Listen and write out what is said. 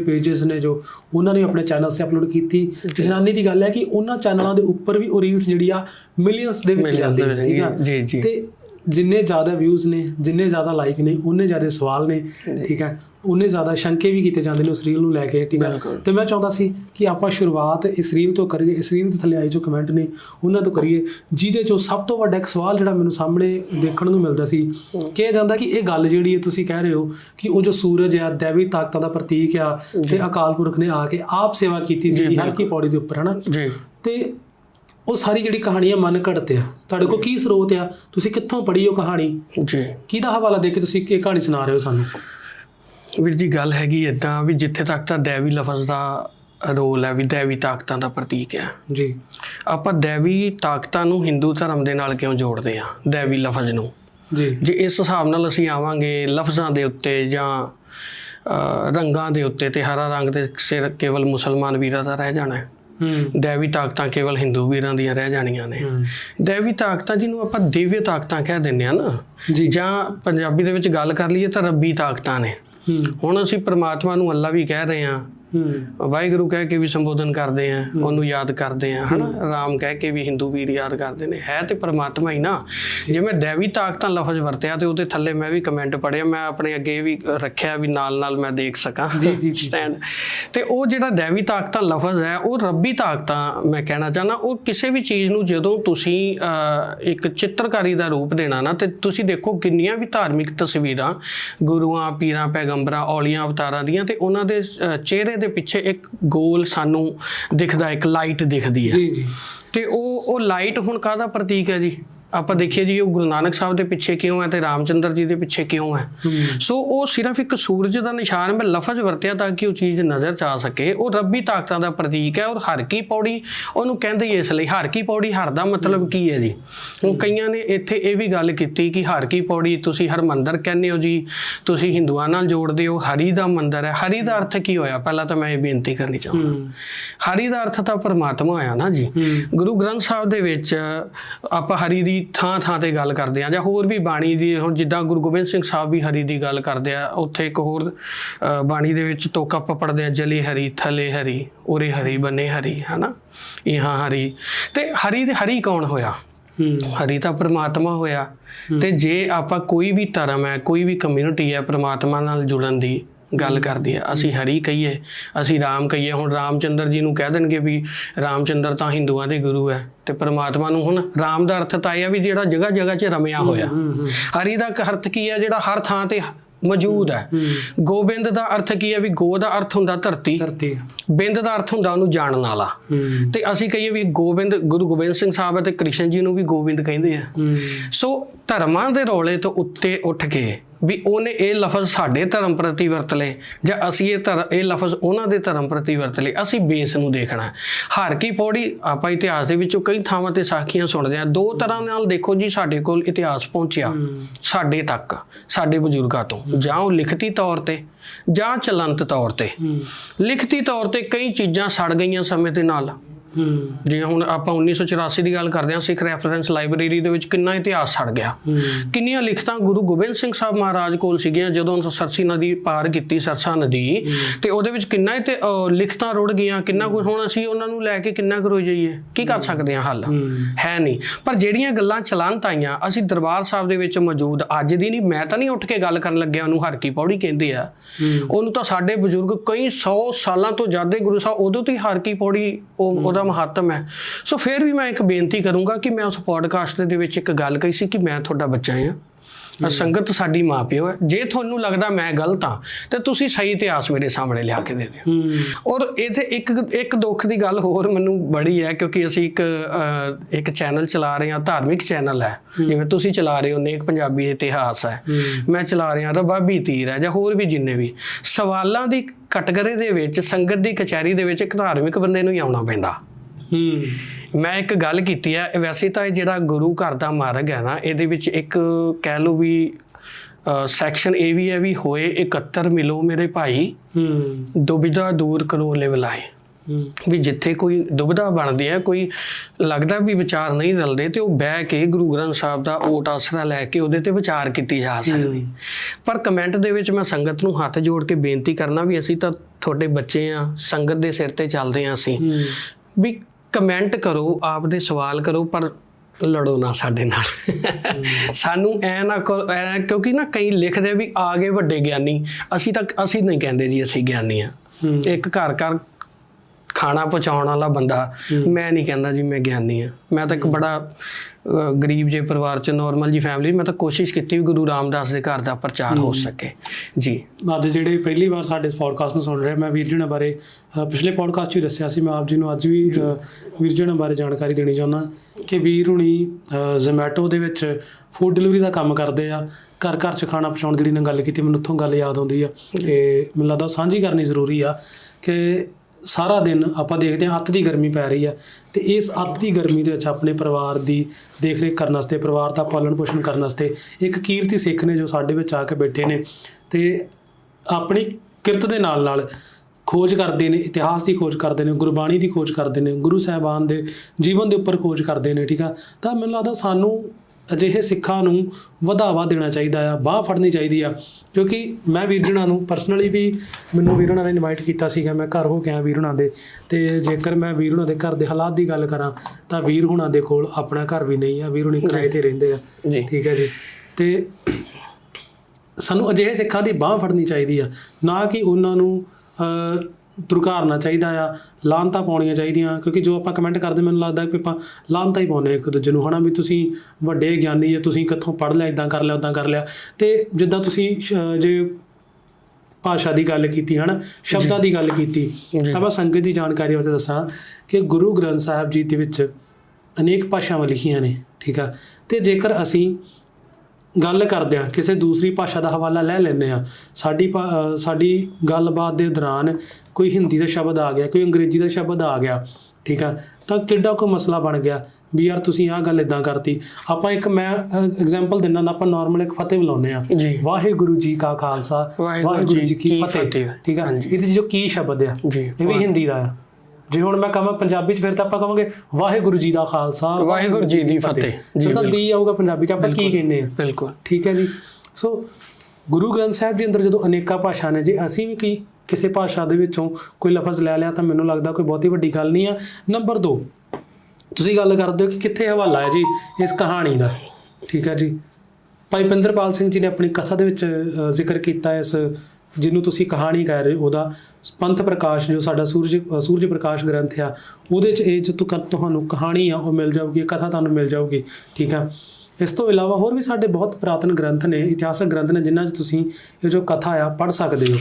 Pages ਨੇ ਜੋ ਉਹਨਾਂ ਨੇ ਆਪਣੇ ਚੈਨਲਸ ਤੇ ਅਪਲੋਡ ਕੀਤੀ ਤੇ ਹੈਰਾਨੀ ਦੀ ਗੱਲ ਹੈ ਕਿ ਉਹਨਾਂ ਚੈਨਲਾਂ ਦੇ ਉੱਪਰ ਵੀ ਉਹ ਰੀਲਸ ਜਿਹੜੀ ਆ ਮਿਲੀਅਨਸ ਦੇ ਵਿੱਚ ਜਾਂਦੀ ਹੈ ਠੀਕ ਆ ਜੀ, ਜੀ। ਤੇ ਜਿੰਨੇ ਜ਼ਿਆਦਾ ਵਿਊਜ਼ ਨੇ ਜਿੰਨੇ ਜ਼ਿਆਦਾ ਲਾਈਕ ਨੇ ਉਹਨੇ ਜ਼ਿਆਦਾ ਸਵਾਲ ਨੇ ਠੀਕ ਹੈ? ਉਹਨੇ ਜ਼ਿਆਦਾ ਸ਼ੰਕੇ ਵੀ ਕੀਤੇ ਜਾਂਦੇ ਨੇ ਉਸ ਰੀਲ ਨੂੰ ਲੈ ਕੇ ਠੀਕ ਹੈ। ਤੇ ਮੈਂ ਚਾਹੁੰਦਾ ਸੀ ਕਿ ਆਪਾਂ ਸ਼ੁਰੂਆਤ ਇਸ ਰੀਲ ਤੋਂ ਕਰੀਏ ਇਸ ਰੀਲ ਦੇ ਥੱਲੇ ਆਏ ਜੋ ਕਮੈਂਟ ਨੇ ਉਹਨਾਂ ਤੋਂ ਕਰੀਏ ਜਿਹਦੇ ਚੋਂ ਸਭ ਤੋਂ ਵੱਡਾ ਇੱਕ ਸਵਾਲ ਜਿਹੜਾ ਮੈਨੂੰ ਸਾਹਮਣੇ ਦੇਖਣ ਨੂੰ ਮਿਲਦਾ ਸੀ ਕਿਹਾ ਜਾਂਦਾ ਕਿ ਇਹ ਗੱਲ ਜਿਹੜੀ ਹੈ ਤੁਸੀਂ ਕਹਿ ਰਹੇ ਹੋ ਕਿ ਉਹ ਜੋ ਸੂਰਜ ਆ ਦੇਵੀ ਤਾਕਤਾਂ ਦਾ ਪ੍ਰਤੀਕ ਆ ਤੇ ਅਕਾਲ ਪੁਰਖ ਨੇ ਆ ਕੇ ਆਪ ਸੇਵਾ ਕੀਤੀ ਸੀ। ਹਲਕੀ ਪੌੜੀ ਦੇ ਉੱਪਰ ਹਨਾ? ਜੀ। ਤੇ ਉਹ ਸਾਰੀ ਜਿਹੜੀ ਕਹਾਣੀ ਆ ਮਨ ਘੜਤ ਆ। ਤੁਹਾਡੇ ਕੋਲ ਕੀ ਸਰੋਤ ਆ? ਤੁਸੀਂ ਕਿੱਥੋਂ ਪੜ੍ਹੀ ਉਹ ਕਹਾਣੀ? ਜੀ। ਕਿਹਦਾ ਹਵਾਲਾ ਦੇ ਕੇ ਤੁਸੀਂ ਇਹ ਕਹਾਣੀ ਸੁਣਾ ਰਹੇ ਹੋ ਸਾਨੂੰ? ਵੀਰ ਜੀ ਗੱਲ ਹੈਗੀ ਇਦਾਂ ਵੀ ਜਿੱਥੇ ਤੱਕ ਤਾਂ ਦੇਵੀ ਲਫ਼ਜ਼ ਦਾ ਰੋਲ ਹੈ ਵੀ ਦੇਵੀ ਤਾਕਤਾਂ ਦਾ ਪ੍ਰਤੀਕ ਹੈ। ਜੀ। ਆਪਾਂ ਦੇਵੀ ਤਾਕਤਾਂ ਨੂੰ ਹਿੰਦੂ ਧਰਮ ਦੇ ਨਾਲ ਕਿਉਂ ਜੋੜਦੇ ਆ ਦੇਵੀ ਲਫ਼ਜ਼ ਨੂੰ। ਜੀ। ਜੇ ਇਸ ਹਿਸਾਬ ਨਾਲ ਅਸੀਂ ਆਵਾਂਗੇ ਲਫ਼ਜ਼ਾਂ ਦੇ ਉੱਤੇ ਜਾਂ ਰੰਗਾਂ ਦੇ ਉੱਤੇ ਤੇ ਹਰਾ ਰੰਗ ਤੇ ਸਿਰ ਕੇਵਲ ਮੁਸਲਮਾਨ ਵੀਰਾਂ ਦਾ ਰਹਿ ਜਾਣਾ ਹੈ ਹੂੰ। ਦੇਵੀ ਤਾਕਤਾਂ ਕੇਵਲ ਹਿੰਦੂ ਵੀਰਾਂ ਦੀਆਂ ਰਹਿ ਜਾਣੀਆਂ ਨੇ। ਦੇਵੀ ਤਾਕਤਾਂ ਜਿਹਨੂੰ ਆਪਾਂ ਦਿਵਯ ਤਾਕਤਾਂ ਕਹਿ ਦਿੰਦੇ ਆ ਨਾ। ਜੀ। ਪੰਜਾਬੀ ਦੇ ਵਿੱਚ ਗੱਲ ਕਰ ਲਈਏ ਤਾਂ ਰੱਬੀ ਤਾਕਤਾਂ ਨੇ। ਹੁਣ ਅਸੀਂ ਪ੍ਰਮਾਤਮਾ ਨੂੰ ਅੱਲਾ ਵੀ ਕਹਿ ਰਹੇ ਹੂੰ ਵਾਹਿਗੁਰੂ ਕਹਿ ਕੇ ਵੀ ਸੰਬੋਧਨ ਕਰਦੇ ਆ ਉਹਨੂੰ ਯਾਦ ਕਰਦੇ ਆ ਹਨਾ? ਰਾਮ ਕਹਿ ਕੇ ਵੀ ਹਿੰਦੂ ਵੀਰ ਯਾਦ ਕਰਦੇ ਨੇ। ਹੈ ਤੇ ਪ੍ਰਮਾਤਮਾ ਹੀ ਨਾ। ਜਿਵੇਂ ਦੇਵੀ ਤਾਕਤਾਂ ਲਫ਼ਜ਼ ਵਰਤਿਆ ਤੇ ਉਹਦੇ ਥੱਲੇ ਮੈਂ ਵੀ ਕਮੈਂਟ ਪੜਿਆ ਮੈਂ ਆਪਣੇ ਅੱਗੇ ਵੀ ਰੱਖਿਆ ਵੀ ਨਾਲ ਨਾਲ ਮੈਂ ਦੇਖ ਸਕਾਂ। ਜੀ, ਜੀ, stand। ਤੇ ਉਹ ਜਿਹੜਾ ਦੇਵੀ ਤਾਕਤਾਂ ਲਫ਼ਜ਼ ਹੈ ਉਹ ਰੱਬੀ ਤਾਕਤਾਂ ਮੈਂ ਕਹਿਣਾ ਚਾਹਨਾ ਉਹ ਕਿਸੇ ਵੀ ਚੀਜ਼ ਨੂੰ ਜਦੋਂ ਤੁਸੀਂ ਇੱਕ ਚਿੱਤਰਕਾਰੀ ਦਾ ਰੂਪ ਦੇਣਾ ਨਾ ਤੇ ਤੁਸੀਂ ਦੇਖੋ ਕਿੰਨੀਆਂ ਵੀ ਧਾਰਮਿਕ ਤਸਵੀਰਾਂ ਗੁਰੂਆਂ ਪੀਰਾਂ ਪੈਗੰਬਰਾਂ ਔਲੀਆਂ ਅਵਤਾਰਾਂ ਦੀਆਂ ਤੇ ਉਹਨਾਂ ਦੇ ਚਿਹਰੇ ਦੇ ਪਿੱਛੇ ਇੱਕ ਗੋਲ ਸਾਨੂੰ ਦਿਖਦਾ ਇੱਕ ਲਾਈਟ ਦਿਖਦੀ ਹੈ। ਜੀ ਜੀ। ਤੇ ਉਹ ਉਹ ਲਾਈਟ ਹੁਣ ਕਾਹਦਾ ਪ੍ਰਤੀਕ ਹੈ ਜੀ? ਆਪਾਂ ਦੇਖੀਏ ਜੀ ਉਹ ਗੁਰੂ ਨਾਨਕ ਸਾਹਿਬ ਦੇ ਪਿੱਛੇ ਕਿਉਂ ਹੈ ਤੇ ਰਾਮਚੰਦਰ ਜੀ ਦੇ ਪਿੱਛੇ ਕਿਉਂ ਹੈ? ਸੋ ਉਹ ਸਿਰਫ ਇੱਕ ਸੂਰਜ ਦਾ ਨਿਸ਼ਾਨ ਮੈਂ ਲਫ਼ਜ਼ ਵਰਤਿਆ ਤਾਂ ਕਿ ਉਹ ਚੀਜ਼ ਨਜ਼ਰ ਚ ਆ ਸਕੇ। ਉਹ ਰੱਬੀ ਤਾਕਤਾਂ ਦਾ ਪ੍ਰਤੀਕ ਹੈ ਔਰ ਹਰ ਕੀ ਪੌੜੀ ਉਹਨੂੰ ਕਹਿੰਦੇ ਇਸ ਲਈ ਹਰ ਕੀ ਪੌੜੀ ਹਰ ਦਾ ਮਤਲਬ ਕੀ ਹੈ ਜੀ? ਹੁਣ ਕਈਆਂ ਨੇ ਇੱਥੇ ਇਹ ਵੀ ਗੱਲ ਕੀਤੀ ਕਿ ਹਰ ਕੀ ਪੌੜੀ ਤੁਸੀਂ ਹਰਮੰਦਰ ਕਹਿੰਦੇ ਹੋ ਜੀ ਤੁਸੀਂ ਹਿੰਦੂਆਂ ਨਾਲ ਜੋੜਦੇ ਹੋ ਹਰੀ ਦਾ ਮੰਦਰ ਹੈ। ਹਰੀ ਦਾ ਅਰਥ ਕੀ ਹੋਇਆ? ਪਹਿਲਾਂ ਤਾਂ ਮੈਂ ਇਹ ਬੇਨਤੀ ਕਰਨੀ ਚਾਹੁੰਦਾ। ਹਰੀ ਦਾ ਅਰਥ ਤਾਂ ਪਰਮਾਤਮਾ ਹੋਇਆ ਨਾ ਜੀ। ਗੁਰੂ ਗ੍ਰੰਥ ਸਾਹਿਬ ਦੇ ਵਿੱਚ ਆਪਾਂ ਹਰੀ ਦੀ ਥਾਂ ਥਾਂ ਤੇ ਗੱਲ ਕਰਦੇ ਆ ਜਾਂ ਹੋਰ ਵੀ ਬਾਣੀ ਦੀ ਹੁਣ ਜਿੱਦਾਂ ਗੁਰੂ ਗੋਬਿੰਦ ਸਿੰਘ ਸਾਹਿਬ ਵੀ ਹਰੀ ਦੀ ਗੱਲ ਕਰਦੇ ਆ ਉੱਥੇ ਇੱਕ ਹੋਰ ਬਾਣੀ ਦੇ ਵਿੱਚ ਤੋਕਾ ਪੜਦੇ ਆ ਜਲੀ ਹਰੀ ਥਲੇ ਹਰੀ ਉਰੇ ਹਰੀ ਬੰਨੇ ਹਰੀ ਹਨਾ? ਇਹਾਂ ਹਰੀ। ਤੇ ਹਰੀ ਦੇ ਹਰੀ ਕੌਣ ਹੋਇਆ? ਹਰੀ ਤਾਂ ਪ੍ਰਮਾਤਮਾ ਹੋਇਆ। ਤੇ ਜੇ ਆਪਾਂ ਕੋਈ ਵੀ ਧਰਮ ਹੈ ਕੋਈ ਵੀ ਕਮਿਊਨਿਟੀ ਹੈ ਪ੍ਰਮਾਤਮਾ ਨਾਲ ਜੁੜਨ ਦੀ ਗੱਲ ਕਰਦੀ ਹੈ ਅਸੀਂ ਹਰੀ ਕਹੀਏ ਅਸੀਂ ਰਾਮ ਕਹੀਏ। ਹੁਣ ਰਾਮਚੰਦਰ ਜੀ ਨੂੰ ਕਹਿ ਦੇਣਗੇ ਵੀ ਰਾਮਚੰਦਰ ਤਾਂ ਹਿੰਦੂਆਂ ਦੇ ਗੁਰੂ ਹੈ ਤੇ ਪ੍ਰਮਾਤਮਾ ਨੂੰ ਹੁਣ ਰਾਮ ਦਾ ਅਰਥ ਤਾਂ ਇਹ ਆ ਵੀ ਜਿਹੜਾ ਜਗ੍ਹਾ ਜਗ੍ਹਾ 'ਚ ਰਮਿਆ ਹੋਇਆ। ਹਰੀ ਦਾ ਅਰਥ ਕੀ ਹੈ ਜਿਹੜਾ ਹਰ ਥਾਂ ਤੇ ਮੌਜੂਦ ਹੈ? ਗੋਬਿੰਦ ਦਾ ਅਰਥ ਕੀ ਹੈ ਵੀ ਗੋ ਦਾ ਅਰਥ ਹੁੰਦਾ ਧਰਤੀ। ਧਰਤੀ। ਬਿੰਦ ਦਾ ਅਰਥ ਹੁੰਦਾ ਉਹਨੂੰ ਜਾਣਨ ਵਾਲਾ। ਤੇ ਅਸੀਂ ਕਹੀਏ ਵੀ ਗੋਬਿੰਦ ਗੁਰੂ ਗੋਬਿੰਦ ਸਿੰਘ ਸਾਹਿਬ ਅਤੇ ਕ੍ਰਿਸ਼ਨ ਜੀ ਨੂੰ ਵੀ ਗੋਬਿੰਦ ਕਹਿੰਦੇ ਆ। ਸੋ ਧਰਮਾਂ ਦੇ ਰੌਲੇ ਤੋਂ ਉੱਤੇ ਉੱਠ ਕੇ ਵੀ ਉਹਨੇ ਇਹ ਲਫ਼ਜ਼ ਸਾਡੇ ਧਰਮ ਪ੍ਰਤੀ ਵਰਤ ਲਏ ਜਾਂ ਅਸੀਂ ਇਹ ਧਰ ਇਹ ਲਫ਼ਜ਼ ਉਹਨਾਂ ਦੇ ਧਰਮ ਪ੍ਰਤੀ ਵਰਤ ਲਏ ਅਸੀਂ ਬੇਸ ਨੂੰ ਦੇਖਣਾ। ਹਰ ਕੀ ਪੌੜੀ ਆਪਾਂ ਇਤਿਹਾਸ ਦੇ ਵਿੱਚੋਂ ਕਈ ਥਾਵਾਂ ਤੇ ਸਾਖੀਆਂ ਸੁਣਦੇ ਆ ਦੋ ਤਰ੍ਹਾਂ ਨਾਲ ਦੇਖੋ ਜੀ ਸਾਡੇ ਕੋਲ ਇਤਿਹਾਸ ਪਹੁੰਚਿਆ ਸਾਡੇ ਤੱਕ ਸਾਡੇ ਬਜ਼ੁਰਗਾਂ ਤੋਂ। ਜਾਂ ਉਹ ਲਿਖਤੀ ਤੌਰ ਤੇ ਜਾਂ ਚਲੰਤ ਤੌਰ ਤੇ। ਲਿਖਤੀ ਤੌਰ ਤੇ ਕਈ ਚੀਜ਼ਾਂ ਸੜ ਗਈਆਂ ਸਮੇਂ ਦੇ ਨਾਲ। ਜਿਵੇਂ ਹੁਣ ਆਪਾਂ 1984 ਦੀ ਗੱਲ ਕਰਦੇ ਹਾਂ ਸਿੱਖ ਰੈਫਰੈਂਸ ਲਾਇਬ੍ਰੇਰੀ ਦੇ ਵਿੱਚ ਕਿੰਨਾ ਇਤਿਹਾਸ ਸੜ ਗਿਆ। ਕਿੰਨੀਆਂ ਲਿਖਤਾਂ ਗੁਰੂ ਗੋਬਿੰਦ ਸਿੰਘ ਸਾਹਿਬ ਮਹਾਰਾਜ ਕੋਲ ਸੀਗੀਆਂ ਜਦੋਂ ਸਰਸੀ ਨਦੀ ਪਾਰ ਕੀਤੀ ਸਰਸਾ ਨਦੀ। ਤੇ ਉਹਦੇ ਵਿੱਚ ਕਿੰਨਾ ਤੇ ਲਿਖਤਾਂ ਰੁੜ ਗਈਆਂ ਕਿੰਨਾ ਕੁ ਹੁਣ ਅਸੀਂ ਉਹਨਾਂ ਨੂੰ ਲੈ ਕੇ ਕਿੰਨਾ ਕੁ ਰੋ ਜਾਈਏ। ਕੀ ਕਰ ਸਕਦੇ ਹਾਂ ਹੱਲ? ਹੂੰ। ਨਹੀਂ। ਪਰ ਜਿਹੜੀਆਂ ਗੱਲਾਂ ਚਲੰਤ ਆਈਆਂ ਅਸੀਂ ਦਰਬਾਰ ਸਾਹਿਬ ਦੇ ਵਿੱਚ ਮੌਜੂਦ ਅੱਜ ਦੀ ਨਹੀਂ ਮੈਂ ਤਾਂ ਨਹੀਂ ਉੱਠ ਕੇ ਗੱਲ ਕਰਨ ਲੱਗਿਆ ਉਹਨੂੰ ਹਰ ਕੀ ਪੌੜੀ ਕਹਿੰਦੇ ਆ। ਉਹਨੂੰ ਤਾਂ ਸਾਡੇ ਬਜ਼ੁਰਗ ਕਈ 100 ਸਾਲਾਂ ਤੋਂ ਜ਼ਿਆਦਾ ਗੁਰੂ ਸਾਹਿਬ ਉਦੋਂ ਤੋਂ ਹੀ ਹਰ ਕੀ ਪੌੜੀ ਉਹ ਉਹਦਾ ਮਹੱਤਮ ਹੈ ਸੋ ਫਿਰ ਵੀ ਮੈਂ ਇੱਕ ਬੇਨਤੀ ਕਰੂੰਗਾ ਕਿ ਮੈਂ ਉਸ ਪੋਡਕਾਸਟ ਦੇ ਵਿੱਚ ਇੱਕ ਗੱਲ ਕਹੀ ਸੀ ਕਿ ਮੈਂ ਤੁਹਾਡਾ ਬੱਚਾ ਹਾਂ। ਸੰਗਤ ਸਾਡੀ ਮਾਪਿਓ ਹੈ। ਜੇ ਤੁਹਾਨੂੰ ਲੱਗਦਾ ਮੈਂ ਗਲਤ ਹਾਂ ਤੇ ਤੁਸੀਂ ਸਹੀ ਇਤਿਹਾਸ ਮੇਰੇ ਸਾਹਮਣੇ ਲਿਆ ਕੇ ਦੇ ਦਿਓ। ਔਰ ਇਹਦੇ ਇੱਕ ਇੱਕ ਦੁੱਖ ਦੀ ਗੱਲ ਹੋਰ ਮੈਨੂੰ ਬੜੀ ਹੈ ਕਿਉਂਕਿ ਅਸੀਂ ਇੱਕ ਇੱਕ ਚੈਨਲ ਚਲਾ ਰਹੇ ਹਾਂ ਧਾਰਮਿਕ ਚੈਨਲ ਹੈ। ਜਿਵੇਂ ਤੁਸੀਂ ਚਲਾ ਰਹੇ ਹੋ ਨੇਕ ਪੰਜਾਬੀ ਇਤਿਹਾਸ ਹੈ। ਮੈਂ ਚਲਾ ਰਿਹਾ ਰਬਾਬੀ ਤੀਰ ਹੈ ਜਾਂ ਹੋਰ ਵੀ ਜਿੰਨੇ ਵੀ। ਸਵਾਲਾਂ ਦੀ ਕਟਗਰੀ ਦੇ ਵਿੱਚ ਸੰਗਤ ਦੀ ਕਚਹਿਰੀ ਦੇ ਵਿੱਚ ਇੱਕ ਧਾਰਮਿਕ ਬੰਦੇ ਨੂੰ ਹੀ ਆਉਣਾ ਪੈਂਦਾ। ਮੈਂ ਇੱਕ ਗੱਲ ਕੀਤੀ ਹੈ ਇਹ ਵੈਸੇ ਤਾਂ ਇਹ ਜਿਹੜਾ ਗੁਰੂ ਘਰ ਦਾ ਮਾਰਗ ਹੈ ਨਾ ਇਹਦੇ ਵਿੱਚ ਇੱਕ ਕਹਿ ਲਓ ਵੀ ਸੈਕਸ਼ਨ ਇਹ ਵੀ ਹੈ ਵੀ ਹੋਏ 71 ਮਿਲੋ ਮੇਰੇ ਭਾਈ ਹੂੰ। ਦੁਬਿਧਾ ਦੂਰ ਕਰੋ ਲਿਵ ਲਾਏ। ਹੂੰ। ਵੀ ਜਿੱਥੇ ਕੋਈ ਦੁਬਿਧਾ ਬਣਦੀ ਹੈ ਕੋਈ ਲੱਗਦਾ ਵੀ ਵਿਚਾਰ ਨਹੀਂ ਰਲਦੇ ਤੇ ਉਹ ਬਹਿ ਕੇ ਗੁਰੂ ਗ੍ਰੰਥ ਸਾਹਿਬ ਦਾ ਓਟ ਆਸਰਾ ਲੈ ਕੇ ਉਹਦੇ ਤੇ ਵਿਚਾਰ ਕੀਤੀ ਜਾ ਸਕਦੀ। ਪਰ ਕਮੈਂਟ ਦੇ ਵਿੱਚ ਮੈਂ ਸੰਗਤ ਨੂੰ ਹੱਥ ਜੋੜ ਕੇ ਬੇਨਤੀ ਕਰਨਾ ਵੀ ਅਸੀਂ ਤਾਂ ਤੁਹਾਡੇ ਬੱਚੇ ਆ ਸੰਗਤ ਦੇ ਸਿਰ ਤੇ ਚੱਲਦੇ ਆ ਅਸੀਂ। ਵੀ ਕਮੈਂਟ ਕਰੋ ਆਪਦੇ ਸਵਾਲ ਕਰੋ ਪਰ ਲੜੋ ਨਾ ਸਾਡੇ ਨਾਲ। ਸਾਨੂੰ ਐ ਨਾ ਕਿਉਂਕਿ ਨਾ ਕਈ ਲਿਖਦੇ ਵੀ ਆ ਗਏ ਵੱਡੇ ਗਿਆਨੀ। ਅਸੀਂ ਤਾਂ ਅਸੀਂ ਨਹੀਂ ਕਹਿੰਦੇ ਜੀ ਅਸੀਂ ਗਿਆਨੀ ਆ। ਇੱਕ ਘਰ ਘਰ ਖਾਣਾ ਪਹੁੰਚਾਉਣ ਵਾਲਾ ਬੰਦਾ ਮੈਂ ਨਹੀਂ ਕਹਿੰਦਾ ਜੀ ਮੈਂ ਗਿਆਨੀ ਆ ਮੈਂ ਤਾਂ ਇੱਕ ਬੜਾ ਗਰੀਬ ਜੇ ਪਰਿਵਾਰ ਚ ਨਾਰਮਲ ਜੀ ਫੈਮਿਲੀ ਮੈਂ ਤਾਂ ਕੋਸ਼ਿਸ਼ ਕੀਤੀ ਵੀ ਗੁਰੂ ਰਾਮਦਾਸ ਦੇ ਘਰ ਦਾ ਪ੍ਰਚਾਰ ਹੋ ਸਕੇ। ਜੀ। ਅੱਜ ਜਿਹੜੇ ਪਹਿਲੀ ਵਾਰ ਸਾਡੇ ਇਸ ਪੋਡਕਾਸਟ ਨੂੰ ਸੁਣ ਰਹੇ ਮੈਂ ਵੀਰ ਜੀ ਨਾਲ ਬਾਰੇ ਪਿਛਲੇ ਪੋਡਕਾਸਟ 'ਚ ਦੱਸਿਆ ਸੀ ਮੈਂ ਆਪ ਜੀ ਨੂੰ ਅੱਜ ਵੀ ਵੀਰ ਜੀ ਨਾਲ ਬਾਰੇ ਜਾਣਕਾਰੀ ਦੇਣੀ ਚਾਹੁੰਦਾ ਕਿ ਵੀਰ ਹੁਣੀ ਜ਼ੋਮੈਟੋ ਦੇ ਵਿੱਚ ਫੂਡ ਡਿਲੀਵਰੀ ਦਾ ਕੰਮ ਕਰਦੇ ਆ ਘਰ ਘਰ 'ਚ ਖਾਣਾ ਪਹੁੰਚਾਉਣ ਦੀ ਜਿਹੜੀ ਨਾ ਗੱਲ ਕੀਤੀ ਮੈਨੂੰ ਉੱਥੋਂ ਗੱਲ ਯਾਦ ਆਉਂਦੀ ਆ। ਤੇ ਮੈਨੂੰ ਲੱਗਦਾ ਸਾਂਝੀ ਕਰਨੀ ਜ਼ਰੂਰੀ ਆ ਕਿ ਸਾਰਾ ਦਿਨ ਆਪਾਂ ਦੇਖਦੇ ਹਾਂ ਅੱਤ ਦੀ ਗਰਮੀ ਪੈ ਰਹੀ ਹੈ ਤੇ ਇਸ ਅੱਤ ਦੀ ਗਰਮੀ ਦੇ ਵਿੱਚ ਆਪਣੇ ਪਰਿਵਾਰ ਦੀ ਦੇਖਰੇਖ ਕਰਨ ਵਾਸਤੇ, ਪਰਿਵਾਰ ਦਾ ਪਾਲਣ ਪੋਸ਼ਣ ਕਰਨ ਵਾਸਤੇ ਇੱਕ ਕੀਰਤੀ ਸਿੱਖ ਨੇ ਜੋ ਸਾਡੇ ਵਿੱਚ ਆ ਕੇ ਬੈਠੇ ਨੇ ਤੇ ਆਪਣੀ ਕਿਰਤ ਦੇ ਨਾਲ ਨਾਲ ਖੋਜ ਕਰਦੇ ਨੇ, ਇਤਿਹਾਸ ਦੀ ਖੋਜ ਕਰਦੇ ਨੇ, ਗੁਰਬਾਣੀ ਦੀ ਖੋਜ ਕਰਦੇ ਨੇ, ਗੁਰੂ ਸਾਹਿਬਾਨ ਦੇ ਜੀਵਨ ਦੇ ਉੱਪਰ ਖੋਜ ਕਰਦੇ ਨੇ, ਠੀਕ ਆ? ਤਾਂ ਮੈਨੂੰ ਲੱਗਦਾ ਸਾਨੂੰ ਅਜਿਹੇ ਸਿੱਖਾਂ ਨੂੰ ਵਧਾਵਾ ਦੇਣਾ ਚਾਹੀਦਾ ਆ ਬਾਹ ਫੜਨੀ ਚਾਹੀਦੀ ਆ। ਕਿਉਂਕਿ ਮੈਂ ਵੀਰਜਣਾ ਨੂੰ ਪਰਸਨਲੀ ਵੀ ਮੈਨੂੰ ਵੀਰਣਾ ਨੇ ਇਨਵਾਈਟ ਕੀਤਾ ਸੀਗਾ ਮੈਂ ਘਰ ਹੋ ਕੇ ਆਇਆ ਵੀਰਣਾ ਦੇ। ਤੇ ਜੇਕਰ ਮੈਂ ਵੀਰਣਾ ਦੇ ਘਰ ਦੇ ਹਾਲਾਤ ਦੀ ਗੱਲ ਕਰਾਂ ਤਾਂ ਵੀਰ ਹੁਣਾਂ ਦੇ ਕੋਲ ਆਪਣਾ ਘਰ ਵੀ ਨਹੀਂ ਆ ਵੀਰ ਹੁਣੀ ਕਿਰਾਏ ਤੇ ਰਹਿੰਦੇ ਆ। ਠੀਕ ਹੈ ਜੀ। ਤੇ ਸਾਨੂੰ ਅਜਿਹੇ ਸਿੱਖਾਂ ਦੀ ਬਾਹ ਫੜਨੀ ਚਾਹੀਦੀ ਆ ਨਾ ਕਿ ਉਹਨਾਂ ਨੂੰ ਅ, ਦੁਰਕਾਰਨਾ ਚਾਹੀਦਾ ਆ ਲਾਂਤਾਂ ਪਾਉਣੀਆਂ ਚਾਹੀਦੀਆਂ ਕਿਉਂਕਿ ਜੋ ਆਪਾਂ ਕਮੈਂਟ ਕਰਦੇ ਮੈਨੂੰ ਲੱਗਦਾ ਕਿ ਆਪਾਂ ਲਾਂਤਾਂ ਹੀ ਪਾਉਂਦੇ ਹਾਂ ਇੱਕ ਦੂਜੇ ਨੂੰ ਹਨਾ ਵੀ ਤੁਸੀਂ ਵੱਡੇ ਗਿਆਨੀ ਆ ਤੁਸੀਂ ਕਿੱਥੋਂ ਪੜ੍ਹ ਲਿਆ ਇਦਾਂ ਕਰ ਲਿਆ ਉਦਾਂ ਕਰ ਲਿਆ ਤੇ ਜਿੱਦਾਂ ਤੁਸੀਂ ਜੇ ਭਾਸ਼ਾ ਦੀ ਗੱਲ ਕੀਤੀ ਹਨਾ ਸ਼ਬਦਾਂ ਦੀ ਗੱਲ ਕੀਤੀ ਜੀ। ਤਾਂ ਮੈਂ ਸੰਗਤ ਦੀ ਜਾਣਕਾਰੀ ਵਾਸਤੇ ਦੱਸਾਂ ਕਿ ਗੁਰੂ ਗ੍ਰੰਥ ਸਾਹਿਬ ਜੀ ਦੇ ਵਿੱਚ ਅਨੇਕ ਭਾਸ਼ਾਵਾਂ ਲਿਖੀਆਂ ਨੇ ਠੀਕ ਆ ਤੇ ਜੇਕਰ ਅਸੀਂ ਗੱਲ ਕਰਦੇ ਆ ਕਿਸੇ ਦੂਸਰੀ ਭਾਸ਼ਾ ਦਾ ਹਵਾਲਾ ਲੈ ਲੈਂਦੇ ਆ ਸਾਡੀ ਸਾਡੀ ਗੱਲਬਾਤ ਦੇ ਦੌਰਾਨ ਕੋਈ ਹਿੰਦੀ ਦਾ ਸ਼ਬਦ ਆ ਗਿਆ ਕੋਈ ਅੰਗਰੇਜ਼ੀ ਦਾ ਸ਼ਬਦ ਆ ਗਿਆ ਠੀਕ ਆ ਤਾਂ ਕਿੱਡਾ ਕੋ ਮਸਲਾ ਬਣ ਗਿਆ ਵੀ ਯਾਰ ਤੁਸੀਂ ਆਹ ਗੱਲ ਇਦਾਂ ਕਰਤੀ। ਆਪਾਂ ਇੱਕ ਮੈਂ ਐਗਜ਼ਾਮਪਲ ਦਿੰਨਾ ਨਾ ਆਪਾਂ ਨਾਰਮਲ ਇੱਕ ਫਤਿਹ ਬੁਲਾਉਂਦੇ ਆ ਵਾਹਿਗੁਰੂ ਜੀ ਕਾ ਖਾਲਸਾ ਵਾਹਿਗੁਰੂ ਜੀ ਕੀ ਫਤਿਹ ਠੀਕ ਆ। ਇਹਦੇ ਜੋ ਕੀ ਸ਼ਬਦ ਆ ਇਹ ਵੀ ਹਿੰਦੀ ਦਾ ਆ। ਜੇ ਹੁਣ ਮੈਂ ਕਹਾਂ ਪੰਜਾਬੀ ਚ ਫਿਰ ਤਾਂ ਆਪਾਂ ਕਹਾਂਗੇ ਵਾਹਿਗੁਰੂ ਜੀ ਦਾ ਖਾਲਸਾ ਵਾਹਿਗੁਰੂ ਜੀ ਦੀ ਫਤਿਹ। ਜੀ, ਤਾਂ ਦੀ ਆਊਗਾ ਪੰਜਾਬੀ ਚ ਆਪਾਂ ਕੀ ਕਹਿੰਦੇ ਆ? ਬਿਲਕੁਲ। ਠੀਕ ਹੈ ਜੀ। ਸੋ ਗੁਰੂ ਗ੍ਰੰਥ ਸਾਹਿਬ ਦੇ ਅੰਦਰ ਜਦੋਂ ਅਨੇਕਾਂ ਭਾਸ਼ਾ ਨੇ ਜੇ ਅਸੀਂ ਵੀ ਕੀ ਕਿਸੇ ਭਾਸ਼ਾ ਦੇ ਵਿੱਚੋਂ ਕੋਈ ਲਫ਼ਜ਼ ਲੈ ਲਿਆ ਤਾਂ ਮੈਨੂੰ ਲੱਗਦਾ ਕੋਈ ਬਹੁਤੀ ਵੱਡੀ ਗੱਲ ਨਹੀਂ ਆ। ਨੰਬਰ 2 ਤੁਸੀਂ ਗੱਲ ਕਰਦੇ ਹੋ ਕਿ ਕਿੱਥੇ ਹਵਾਲਾ ਹੈ ਜੀ ਇਸ ਕਹਾਣੀ ਦਾ? ਠੀਕ ਹੈ ਜੀ। ਭਾਈ ਪਿੰਦਰਪਾਲ ਸਿੰਘ ਜੀ ਨੇ ਆਪਣੀ ਕਥਾ ਦੇ ਵਿੱਚ ਜ਼ਿਕਰ ਕੀਤਾ ਇਸ ਜਿਹਨੂੰ ਤੁਸੀਂ ਕਹਾਣੀ ਕਹਿ ਰਹੇ ਹੋ, ਉਹਦਾ ਪੰਥ ਪ੍ਰਕਾਸ਼ ਜੋ ਸਾਡਾ ਸੂਰਜ ਸੂਰਜ ਪ੍ਰਕਾਸ਼ ਗ੍ਰੰਥ ਆ, ਉਹਦੇ ਚ ਇਹ ਜੋ ਤੁਕ- ਤੁਹਾਨੂੰ ਕਹਾਣੀ ਆ, ਉਹ ਮਿਲ ਜਾਊਗੀ ਕਥਾ ਤੁਹਾਨੂੰ ਮਿਲ ਜਾਊਗੀ, ਠੀਕ ਆ? ਇਸ ਤੋਂ ਇਲਾਵਾ ਹੋਰ ਵੀ ਸਾਡੇ ਬਹੁਤ ਪ੍ਰਾਤਨ ਗ੍ਰੰਥ ਨੇ, ਇਤਿਹਾਸਕ ਗ੍ਰੰਥ ਨੇ, ਜਿਨ੍ਹਾਂ 'ਚ ਤੁਸੀਂ ਇਹ ਜੋ ਕਥਾ ਆ, ਪੜ੍ਹ ਸਕਦੇ ਹੋ।